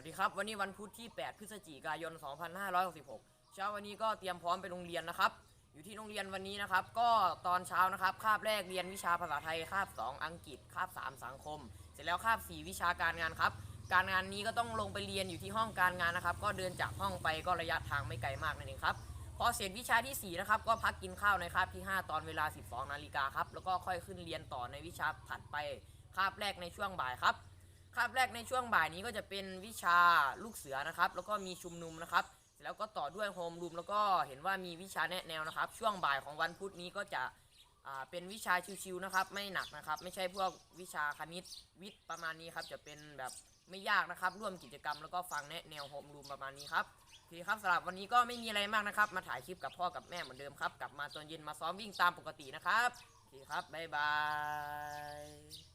วัสดีครับ วันนี้วันพุธที่ 8 พฤศจิกายน 2566 เช้าวันนี้ก็เตรียมพร้อมไปโรงเรียนนะครับ อยู่ที่โรงเรียนวันนี้นะครับ ก็ตอนเช้านะครับ คาบแรกเรียนวิชาภาษาไทย คาบ 2 อังกฤษ คาบ 3 สังคม เสร็จแล้วคาบ 4 วิชาการงานครับ การงานนี้ก็ต้องลงไปเรียนอยู่ที่ห้องการงานนะครับ ก็เดินจากห้องไปก็ระยะทางไม่ไกลมากนั่นเองครับ พอเสร็จวิชาที่ 4 นะครับ ก็พักกินข้าวในคาบที่ 5 ตอนเวลา 12 นาฬิกาครับ แล้วก็ค่อยขึ้นเรียนต่อในวิชาถัดไป คาบแรกในช่วงบ่ายครับาบแรกในช่วงบ่ายนี้ก็จะเป็นวิชาลูกเสือนะครับ แล้วก็มีชุมนุมนะครับ แล้วก็ต่อด้วยโฮมรูมแล้วก็เห็นว่ามีวิชาแนะแนวนะครับ ช่วงบ่ายของวันพุธนี้ก็จะเป็นวิชาชิวๆนะครับ ไม่หนักนะครับ ไม่ใช่พวกวิชาคณิตวิทย์ประมาณนี้ครับ จะเป็นแบบไม่ยากนะครับ ร่วมกิจกรรมแล้วก็ฟังแนะแนวโฮมรูมประมาณนี้ครับโอเครับสำหรับวันนี้ก็ไม่มีอะไรมากนะครับ มาถ่ายคลิปกับพ่อกับแม่เหมือนเดิมครับ กลับมาตอนเย็นมาซ้อมวิ่งตามปกตินะครับโอเคครับบ๊ายบาย